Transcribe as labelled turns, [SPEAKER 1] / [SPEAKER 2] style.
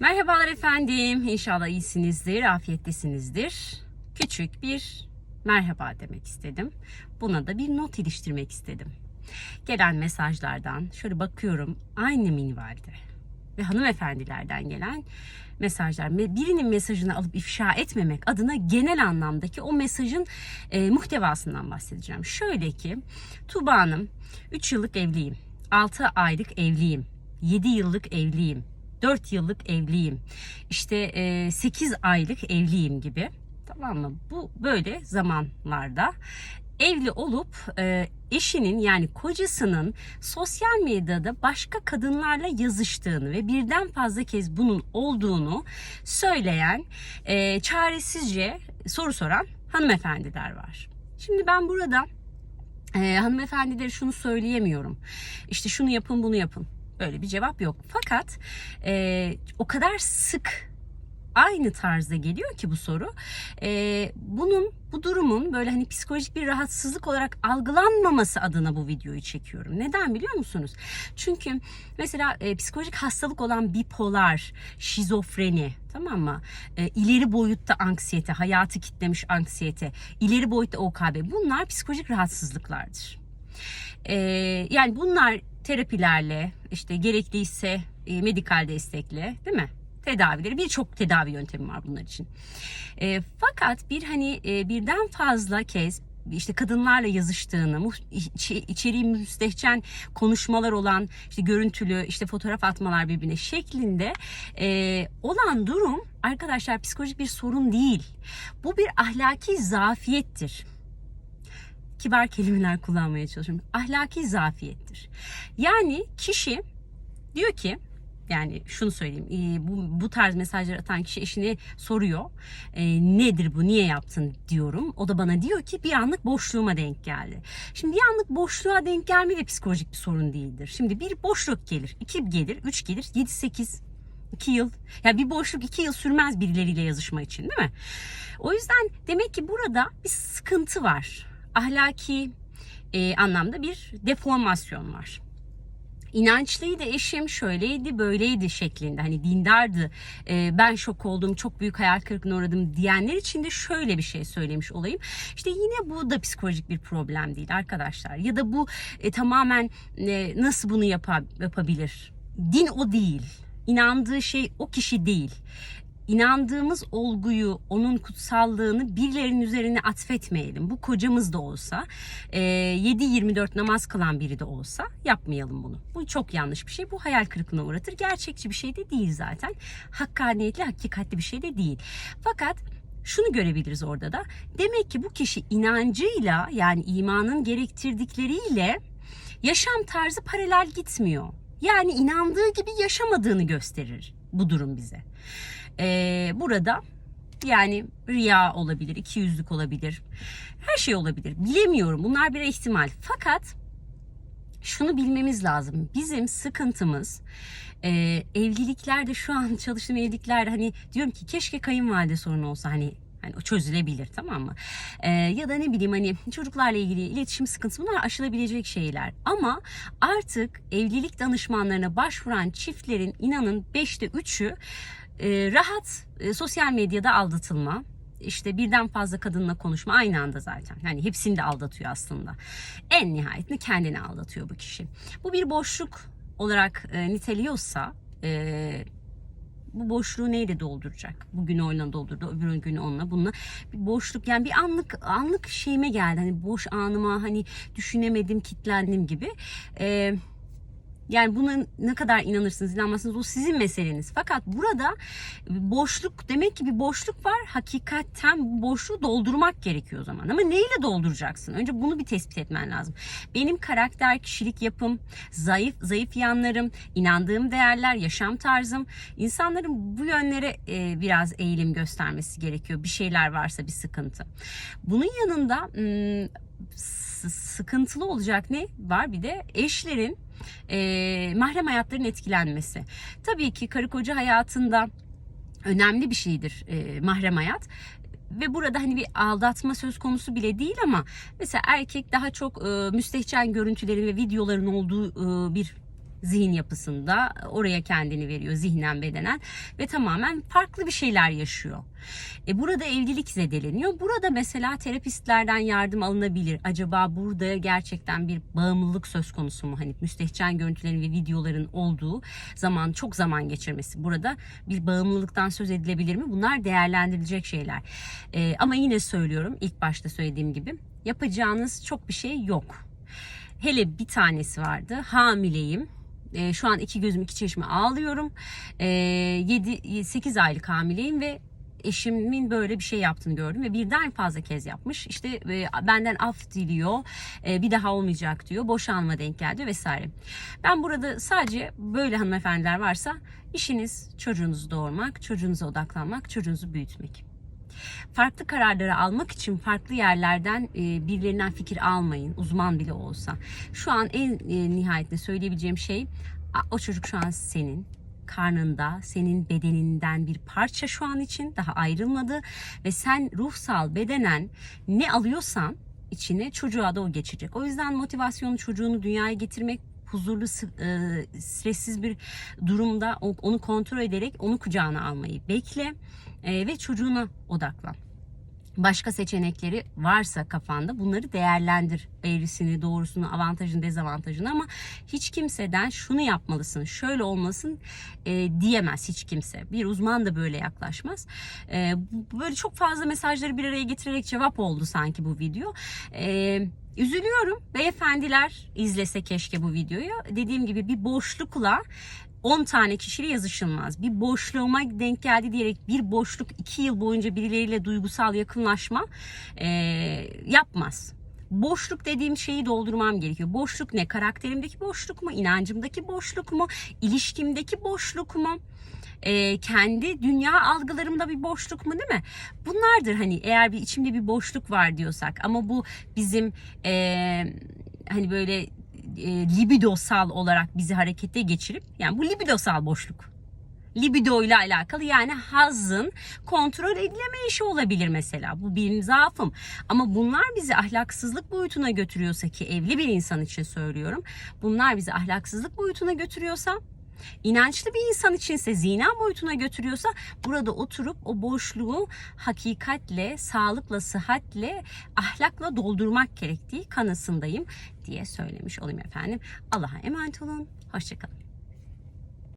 [SPEAKER 1] Merhabalar efendim. İnşallah iyisinizdir, afiyettesinizdir. Küçük bir merhaba demek istedim. Buna da bir not iliştirmek istedim. Gelen mesajlardan şöyle bakıyorum aynı minvalde ve hanımefendilerden gelen mesajlar. Birinin mesajını alıp ifşa etmemek adına genel anlamdaki o mesajın e, muhtevasından bahsedeceğim. Şöyle ki Tuğba Hanım 3 yıllık evliyim. 6 aylık evliyim. 7 yıllık evliyim. 4 yıllık evliyim. İşte e, 8 aylık evliyim gibi. Tamam mı? Bu böyle zamanlarda evli olup e, eşinin yani kocasının sosyal medyada başka kadınlarla yazıştığını ve birden fazla kez bunun olduğunu söyleyen e, çaresizce soru soran hanımefendiler var. Şimdi ben burada e, hanımefendilere şunu söyleyemiyorum. İşte şunu yapın bunu yapın. Öyle bir cevap yok. Fakat e, o kadar sık aynı tarzda geliyor ki bu soru. E, bunun bu durumun böyle hani psikolojik bir rahatsızlık olarak algılanmaması adına bu videoyu çekiyorum. Neden biliyor musunuz? Çünkü mesela e, psikolojik hastalık olan bipolar, şizofreni tamam mı? E, ileri boyutta anksiyete, hayatı kitlemiş anksiyete, ileri boyutta OKB bunlar psikolojik rahatsızlıklardır. E, yani bunlar terapilerle işte gerekliyse e, medikal destekle değil mi? tedavileri birçok tedavi yöntemi var bunlar için. E, fakat bir hani e, birden fazla kez işte kadınlarla yazıştığını, içeriği müstehcen konuşmalar olan, işte görüntülü, işte fotoğraf atmalar birbirine şeklinde e, olan durum arkadaşlar psikolojik bir sorun değil. Bu bir ahlaki zafiyettir kibar kelimeler kullanmaya çalışıyorum. Ahlaki zafiyettir. Yani kişi diyor ki yani şunu söyleyeyim e, bu, bu tarz mesajlar atan kişi eşine soruyor E, nedir bu niye yaptın diyorum o da bana diyor ki bir anlık boşluğuma denk geldi şimdi bir anlık boşluğa denk gelme de psikolojik bir sorun değildir şimdi bir boşluk gelir iki gelir üç gelir yedi sekiz 2 yıl. Ya bir boşluk 2 yıl sürmez birileriyle yazışma için değil mi? O yüzden demek ki burada bir sıkıntı var. Ahlaki e, anlamda bir deformasyon var. İnançlıydı eşim şöyleydi böyleydi şeklinde hani dindardı e, ben şok oldum çok büyük hayal kırıklığına uğradım diyenler için de şöyle bir şey söylemiş olayım. İşte yine bu da psikolojik bir problem değil arkadaşlar ya da bu e, tamamen e, nasıl bunu yapa- yapabilir? Din o değil. İnandığı şey o kişi değil inandığımız olguyu, onun kutsallığını birilerinin üzerine atfetmeyelim. Bu kocamız da olsa, e, 7-24 namaz kılan biri de olsa yapmayalım bunu. Bu çok yanlış bir şey. Bu hayal kırıklığına uğratır. Gerçekçi bir şey de değil zaten. Hakkaniyetli, hakikatli bir şey de değil. Fakat şunu görebiliriz orada da. Demek ki bu kişi inancıyla yani imanın gerektirdikleriyle yaşam tarzı paralel gitmiyor. Yani inandığı gibi yaşamadığını gösterir bu durum bize. Ee, burada yani riya olabilir, ikiyüzlük olabilir, her şey olabilir. Bilemiyorum. Bunlar bir ihtimal. Fakat şunu bilmemiz lazım. Bizim sıkıntımız e, evliliklerde şu an çalıştığım evliliklerde hani diyorum ki keşke kayınvalide sorunu olsa hani Hani o çözülebilir tamam mı? Ee, ya da ne bileyim hani çocuklarla ilgili iletişim sıkıntısı bunlar aşılabilecek şeyler. Ama artık evlilik danışmanlarına başvuran çiftlerin inanın 5'te 3'ü e, rahat e, sosyal medyada aldatılma, işte birden fazla kadınla konuşma aynı anda zaten. Yani hepsini de aldatıyor aslında. En nihayetinde kendini aldatıyor bu kişi. Bu bir boşluk olarak e, niteliyorsa e, bu boşluğu neyle dolduracak? Bugün onunla doldurdu, öbür gün onunla, bununla. Bir boşluk yani bir anlık anlık şeyime geldi. Hani boş anıma hani düşünemedim, kitlendim gibi. Eee yani buna ne kadar inanırsınız inanmazsınız o sizin meseleniz. Fakat burada boşluk demek ki bir boşluk var. Hakikaten bu boşluğu doldurmak gerekiyor o zaman. Ama neyle dolduracaksın? Önce bunu bir tespit etmen lazım. Benim karakter, kişilik yapım, zayıf zayıf yanlarım, inandığım değerler, yaşam tarzım. insanların bu yönlere e, biraz eğilim göstermesi gerekiyor. Bir şeyler varsa bir sıkıntı. Bunun yanında s- sıkıntılı olacak ne var? Bir de eşlerin e, mahrem hayatların etkilenmesi. Tabii ki karı koca hayatında önemli bir şeydir e, mahrem hayat. Ve burada hani bir aldatma söz konusu bile değil ama mesela erkek daha çok e, müstehcen görüntülerin ve videoların olduğu e, bir zihin yapısında oraya kendini veriyor zihnen bedenen ve tamamen farklı bir şeyler yaşıyor. E burada evlilik zedeleniyor. Burada mesela terapistlerden yardım alınabilir. Acaba burada gerçekten bir bağımlılık söz konusu mu? Hani müstehcen görüntülerin ve videoların olduğu zaman çok zaman geçirmesi. Burada bir bağımlılıktan söz edilebilir mi? Bunlar değerlendirilecek şeyler. E, ama yine söylüyorum ilk başta söylediğim gibi yapacağınız çok bir şey yok. Hele bir tanesi vardı. Hamileyim. E, şu an iki gözüm iki çeşme ağlıyorum. E, 7-8 aylık hamileyim ve eşimin böyle bir şey yaptığını gördüm ve birden fazla kez yapmış. İşte e, benden af diliyor, e, bir daha olmayacak diyor, boşanma denk geldi vesaire. Ben burada sadece böyle hanımefendiler varsa işiniz çocuğunuzu doğurmak, çocuğunuza odaklanmak, çocuğunuzu büyütmek farklı kararları almak için farklı yerlerden e, birilerinden fikir almayın uzman bile olsa. Şu an en e, nihayetinde söyleyebileceğim şey o çocuk şu an senin karnında, senin bedeninden bir parça şu an için daha ayrılmadı ve sen ruhsal bedenen ne alıyorsan içine çocuğa da o geçecek. O yüzden motivasyonu çocuğunu dünyaya getirmek huzurlu, e, stressiz bir durumda onu kontrol ederek onu kucağına almayı bekle e, ve çocuğuna odaklan. Başka seçenekleri varsa kafanda bunları değerlendir. Eğrisini, doğrusunu, avantajını, dezavantajını ama hiç kimseden şunu yapmalısın, şöyle olmasın e, diyemez hiç kimse. Bir uzman da böyle yaklaşmaz. E, böyle çok fazla mesajları bir araya getirerek cevap oldu sanki bu video. E, Üzülüyorum. Beyefendiler izlese keşke bu videoyu. Dediğim gibi bir boşlukla 10 tane kişiyle yazışılmaz. Bir boşluğuma denk geldi diyerek bir boşluk 2 yıl boyunca birileriyle duygusal yakınlaşma e, yapmaz. Boşluk dediğim şeyi doldurmam gerekiyor. Boşluk ne? Karakterimdeki boşluk mu? İnancımdaki boşluk mu? İlişkimdeki boşluk mu? Ee, kendi dünya algılarımda bir boşluk mu değil mi? Bunlardır hani eğer bir içimde bir boşluk var diyorsak ama bu bizim eee, hani böyle e, libidosal olarak bizi harekete geçirip yani bu libidosal boşluk. Libido ile alakalı yani hazın kontrol edileme işi olabilir mesela. Bu benim zaafım. Ama bunlar bizi ahlaksızlık boyutuna götürüyorsa ki evli bir insan için söylüyorum. Bunlar bizi ahlaksızlık boyutuna götürüyorsa inançlı bir insan içinse zina boyutuna götürüyorsa burada oturup o boşluğu hakikatle, sağlıkla, sıhhatle, ahlakla doldurmak gerektiği kanısındayım diye söylemiş olayım efendim. Allah'a emanet olun. Hoşçakalın.